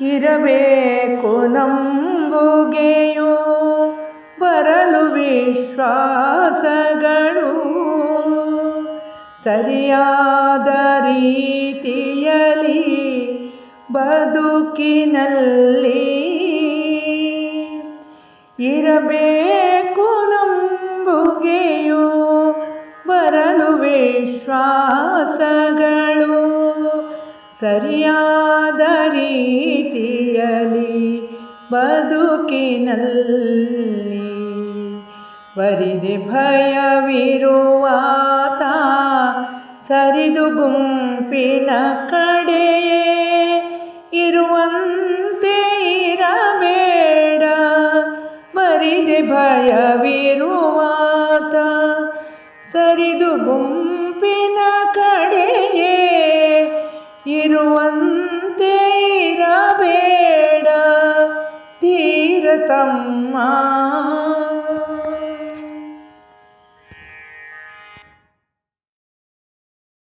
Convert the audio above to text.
ಇರಬೇಕು ನಂಬುಗೆಯೋ ಬರಲು ವಿಶ್ವಾಸಗಳು. ಸರಿಯಾದ ರೀತಿಯಲ್ಲಿ ಬದುಕಿನಲ್ಲಿ ಇರಬೇಕು ನಂಬುಗೆಯೋ ಬರಲು ವಿಶ್ವಾಸಗಳು. ಸರಿಯಾದ ರೀತಿಯಲ್ಲಿ ಬದುಕಿನಲ್ಲಿ ವರಿದೆ ಭಯವಿರುವಾತ ಸರಿದು ಗುಂಪಿನ ಕಡೆಯೇ ಇರುವಂತೆ ಇರಬೇಡ ಬರಿದೆ ಭಯವಿರುವಾತ ಸರಿದು ಗುಂಪಿನ ಕಡೆಯೇ ಇರುವಂತೆ ಇರಬೇಡ ತೀರತಮ್ಮ